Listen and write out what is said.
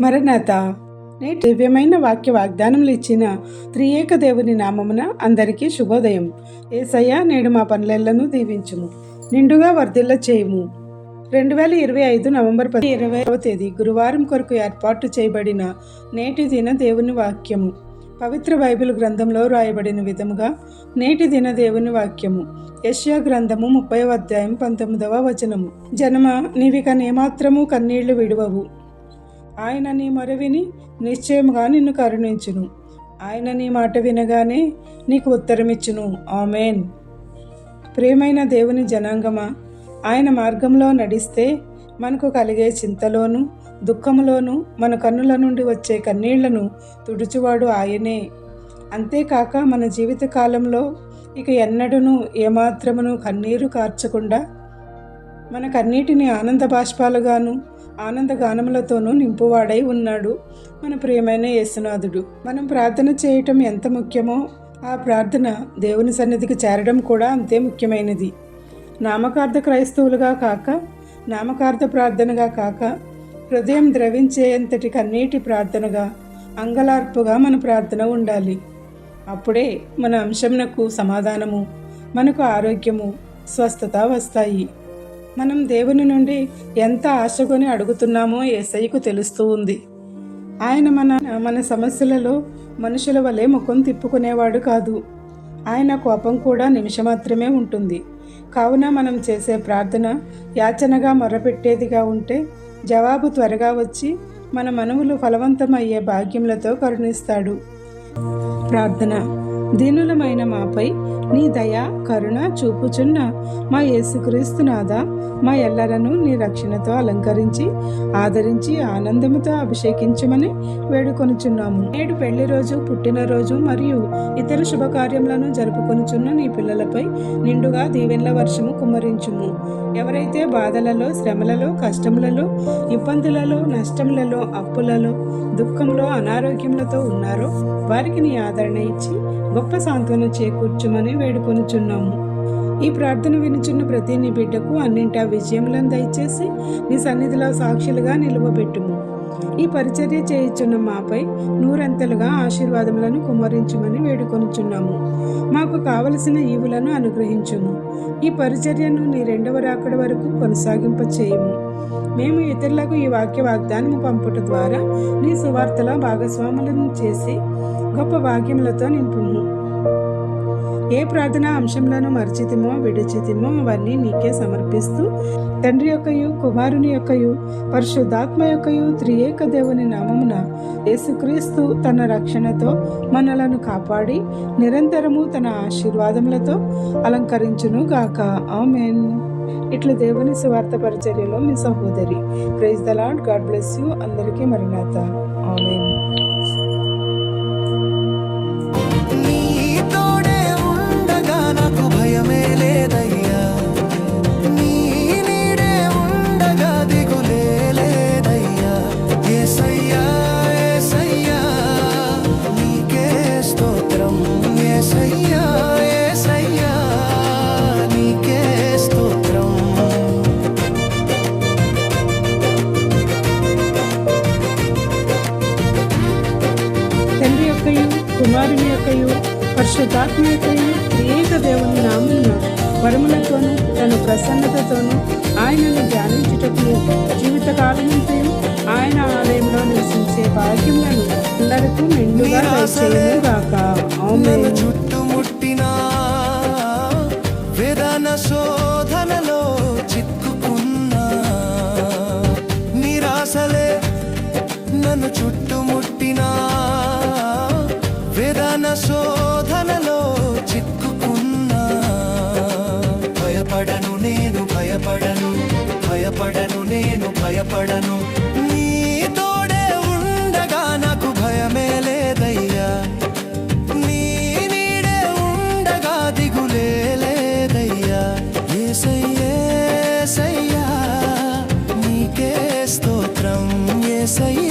మరణాత నేటి దివ్యమైన వాక్య వాగ్దానములు ఇచ్చిన త్రియేక దేవుని నామమున అందరికీ శుభోదయం. ఏసయ్య నేడు మా పనులను దీవించుము. నిండుగా వర్ధిల్ల చేయము. రెండు వేల ఇరవై ఐదు నవంబర్ పది ఇరవైవ తేదీ గురువారం కొరకు ఏర్పాటు చేయబడిన నేటి దిన దేవుని వాక్యము. పవిత్ర బైబిల్ గ్రంథంలో రాయబడిన విధముగా నేటి దిన దేవుని వాక్యము. యష్యా గ్రంథము ముప్పై అధ్యాయం పంతొమ్మిదవ వచనము. జనమ నీవిక నేమాత్రము కన్నీళ్ళు విడువవు. ఆయన నీ మొర విని నిశ్చయముగా నిన్ను కరుణించును. ఆయన నీ మాట వినగానే నీకు ఉత్తరమిచ్చును. ఆమెన్. ప్రేమైన దేవుని జనాంగమా ఆయన మార్గంలో నడిస్తే మనకు కలిగే చింతలోను దుఃఖములోను మన కన్నుల నుండి వచ్చే కన్నీళ్ళను తుడుచువాడు ఆయనే. అంతేకాక మన జీవిత కాలంలో ఇక ఎన్నడూను ఏమాత్రమును కన్నీరు కార్చకుండా మన కన్నీటిని ఆనంద బాష్పాలుగాను ఆనంద గానములతోనూ నింపువాడై ఉన్నాడు మన ప్రియమైన యేసునాథుడు. మనం ప్రార్థన చేయటం ఎంత ముఖ్యమో ఆ ప్రార్థన దేవుని సన్నిధికి చేరడం కూడా అంతే ముఖ్యమైనది. నామకార్థ క్రైస్తవులుగా కాక నామకార్థ ప్రార్థనగా కాక హృదయం ద్రవించేంతటి కన్నీటి ప్రార్థనగా అంగలార్పుగా మన ప్రార్థన ఉండాలి. అప్పుడే మన అంశమునకు సమాధానము మనకు ఆరోగ్యము స్వస్థత వస్తాయి. మనం దేవుని నుండి ఎంత ఆశకొని అడుగుతున్నామో ఏసయ్యకు తెలుస్తూ ఉంది. ఆయన మన మన సమస్యలలో మనుషుల వలె ముఖం తిప్పుకునేవాడు కాదు. ఆయన కోపం కూడా నిమిషమాత్రమే ఉంటుంది. కావున మనం చేసే ప్రార్థన యాచనగా మొరపెట్టేదిగా ఉంటే జవాబు త్వరగా వచ్చి మన మనవులు ఫలవంతమయ్యే భాగ్యములతో కరుణిస్తాడు. ప్రార్థన. దీనులమైన మాపై నీ దయ కరుణ చూపుచున్న మా యేసుక్రీస్తునాథ మా ఎల్లరను నీ రక్షణతో అలంకరించి ఆదరించి ఆనందముతో అభిషేకించమని వేడుకొనుచున్నాము. నేడు పెళ్ళి రోజు పుట్టినరోజు మరియు ఇతర శుభకార్యములను జరుపుకొనుచున్న నీ పిల్లలపై నిండుగా దీవెన్ల వర్షము కుమ్మరించుము. ఎవరైతే బాధలలో శ్రమలలో కష్టములలో ఇబ్బందులలో నష్టములలో అప్పులలో దుఃఖంలో అనారోగ్యములతో ఉన్నారో వారికి నీ ఆదరణ ఇచ్చి గొప్ప సాంత్వన చేకూర్చుమని వేడుకొనుచున్నాము. ఈ ప్రార్థన వినుచున్న ప్రతి నీ బిడ్డకు అన్నింటా విజయములను దయచేసి నీ సన్నిధిలో సాక్షులుగా నిలువబెట్టుము. ఈ పరిచర్య చేయుచున్న మాపై నూరంతలుగా ఆశీర్వాదములను కుమ్మరించుమని వేడుకొనుచున్నాము. మాకు కావలసిన ఈవులను అనుగ్రహించుము. ఈ పరిచర్యను నీ రెండవ రాకడ వరకు కొనసాగింప చేయము మేము ఇతరులకు ఈ వాక్య వాగ్దానము పంపుట ద్వారా నీ సువార్తల భాగస్వాములను చేసి గొప్ప వాక్యములతో నింపుము. ఏ ప్రార్థనా అంశంలోనూ మర్చితిమో విడిచితిమో అవన్నీ నీకే సమర్పిస్తూ తండ్రి యొక్కయు కుమారుని యొక్కయు పరిశుద్ధాత్మ యొక్కయు త్రియేక దేవుని నామమున యేసుక్రీస్తు తన రక్షణతో మనలను కాపాడి నిరంతరము తన ఆశీర్వాదములతో అలంకరించును గాక. ఆమెన్. ఇట్లా దేవుని సువార్త పరిచర్యలో మీ సహోదరి praise the Lord God bless you. అందరికీ మరినాథ ఆమెన్. నాకు భయమే లేదయ్యా నీ నీడే ఉండగా దిగులే లేదయ్యా యేసయ్యా యేసయ్యా నీకే స్తోత్రం యేసయ్యా యేసయ్యా నీకే స్తోత్రం తండ్రి యొక్కయు కుమారుని యొక్కయు పరిశుద్ధాత్మ యొక్కయు త్రియేక దేవుని నామమున వరములతోనూ తన ప్రసన్నతతోనూ ఆయనను ధ్యానించుటకు జీవితకాలమంతయు ఆయన ఆలయంలో నివసించే భాగ్యములను అందరకు మెండుగా దయచేయను గాక నన్ను ఆమేన్. చుట్టుముట్టిన వేదన శోధనలో చిక్కుకున్నా నిరాశలే నన్ను చుట్టుముట్టిన. భయపడను భయపడను నేను భయపడను. నీ ఉండగా నాకు భయమే లేదయ్యా. నీడే ఉండగా దిగులే లేదయ్యా. ఏసయ్యేసయ్యా నీకే స్తోత్రం ఏసయ్యా.